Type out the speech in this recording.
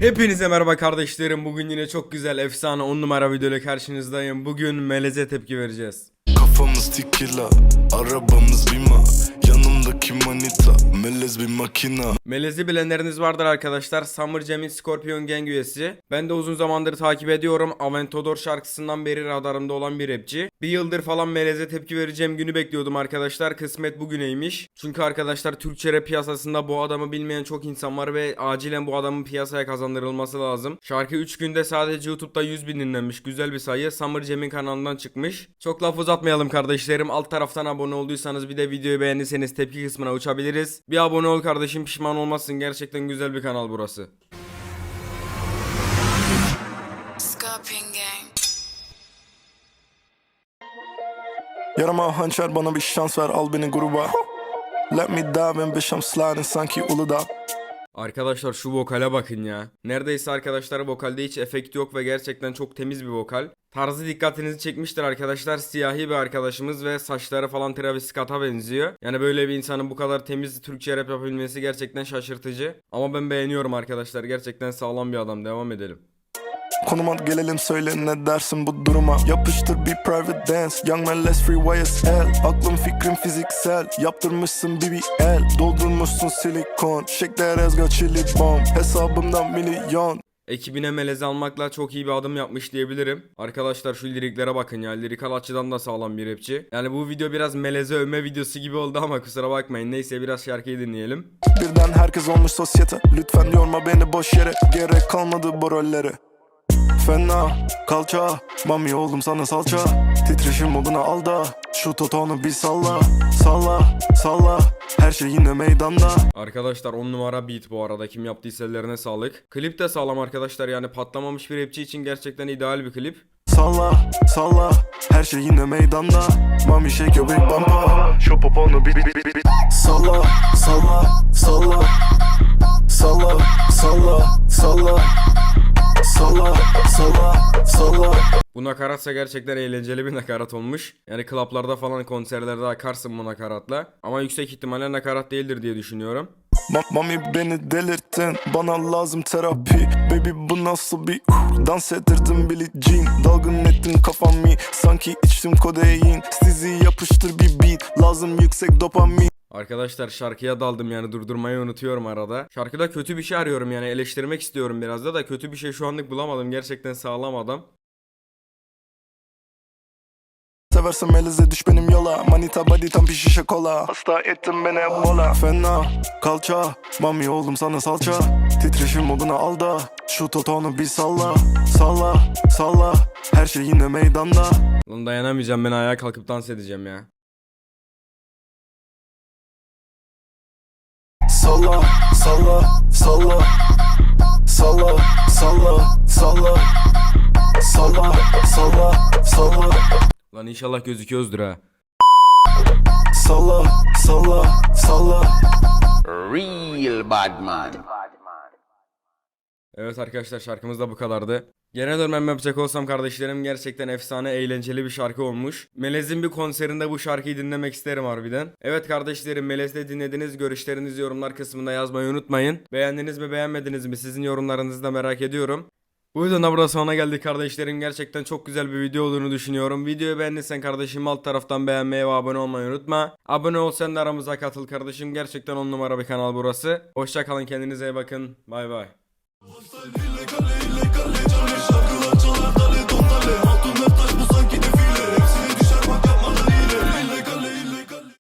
Hepinize merhaba kardeşlerim. Bugün yine çok güzel, efsane 10 numara videoyla karşınızdayım. Bugün meleze tepki vereceğiz. Kafamız tikila, arabamız bima Yanımdaki manita, melez bir makina Melezi bilenleriniz vardır arkadaşlar. Summer Jam'in Scorpion Gang üyesi. Ben de uzun zamandır takip ediyorum. Aventador şarkısından beri radarımda olan bir rapçi. Bir yıldır falan Melez'e tepki vereceğim günü bekliyordum arkadaşlar. Kısmet bugüneymiş. Çünkü arkadaşlar Türkçe rap piyasasında bu adamı bilmeyen çok insan var ve acilen bu adamın piyasaya kazandırılması lazım. Şarkı 3 günde sadece YouTube'da 100 bin dinlenmiş. Güzel bir sayı. Summer Jam'in kanalından çıkmış. Çok laf uzatmayalım kardeşlerim. Alt taraftan abone olduysanız bir de videoyu beğendiyseniz tepki kısmına uçabiliriz. Bir abone ol kardeşim pişman olmazsın. Gerçekten güzel bir kanal burası. Yarama hançer bana bir şans ver al beni gruba Let me dive in bitch I'm sliding sanki Uludağ Arkadaşlar şu vokale bakın ya. Neredeyse arkadaşlar vokalde hiç efekt yok ve gerçekten çok temiz bir vokal. Tarzı dikkatinizi çekmiştir arkadaşlar. Siyahi bir arkadaşımız ve saçları falan Travis Scott'a benziyor. Yani böyle bir insanın bu kadar temiz Türkçe rap yapabilmesi gerçekten şaşırtıcı. Ama ben beğeniyorum arkadaşlar. Gerçekten sağlam bir adam. Devam edelim. Konuma gelelim söyle ne dersin bu duruma Yapıştır bir private dance Young man let's free YSL Aklım fikrim fiziksel Yaptırmışsın BBL Doldurmuşsun silikon Shake that ass chili bomb Hesabımdan milyon Ekibine melez almakla çok iyi bir adım yapmış diyebilirim. Arkadaşlar şu liriklere bakın ya. Lirikal açıdan da sağlam bir rapçi. Yani bu video biraz meleze övme videosu gibi oldu ama kusura bakmayın. Neyse biraz şarkıyı dinleyelim. Birden herkes olmuş sosyete Lütfen yorma beni boş yere Gerek kalmadı bu rollere Fena. Kalça Mami oğlum sana salça. Titreşim moduna al da Şu totonu bir salla. Salla salla Her şey yine meydanda. Arkadaşlar 10 numara beat bu arada. Kim yaptıysa ellerine sağlık. Klip de sağlam arkadaşlar. Yani patlamamış bir rapçi için gerçekten ideal bir klip. Salla salla Her şey yine meydanda. Mami your big bumper. Şu poponu bir bir bir bir Salla salla salla. Salla salla salla Salla salla salla Bu nakaratsa gerçekten eğlenceli bir nakarat olmuş. Yani klaplarda falan konserlerde akarsın bu nakaratla. Ama yüksek ihtimalle nakarat değildir diye düşünüyorum. Ma- Mami beni delirttin Bana lazım terapi Baby bu nasıl bir uh, Dans ettirdim Billie Jean Dalgın ettin kafamı Sanki içtim kodein Sizi yapıştır bir beat Lazım yüksek dopamin Arkadaşlar şarkıya daldım yani durdurmayı unutuyorum arada. Şarkıda kötü bir şey arıyorum yani eleştirmek istiyorum biraz da da kötü bir şey şu anlık bulamadım. Gerçekten sağlam adam. Seversen melize düş benim yola Manita body tam bir şişe kola Hasta ettin beni Ebola Fena kalça Mami oğlum sana salça Titreşim moduna al da Şu totonu bir salla Salla salla Her şey yine meydanda Lan dayanamayacağım ben ayağa kalkıp dans edeceğim ya. Salla salla salla Salla salla salla Salla salla salla Lan inşallah gözüküyoruzdur ha. Salla salla salla Real bad man. Evet arkadaşlar şarkımız da bu kadardı. Genel örmem yapacak olsam kardeşlerim gerçekten efsane eğlenceli bir şarkı olmuş. Melez'in bir konserinde bu şarkıyı dinlemek isterim harbiden. Evet kardeşlerim Melez'de dinlediniz görüşlerinizi yorumlar kısmında yazmayı unutmayın. Beğendiniz mi beğenmediniz mi sizin yorumlarınızı da merak ediyorum. Bu da burada sonuna geldik kardeşlerim. Gerçekten çok güzel bir video olduğunu düşünüyorum. Videoyu beğendiysen kardeşim alt taraftan beğenmeyi ve abone olmayı unutma. Abone ol sen de aramıza katıl kardeşim. Gerçekten on numara bir kanal burası. Hoşça kalın kendinize iyi bakın. Bay bay. Once I knew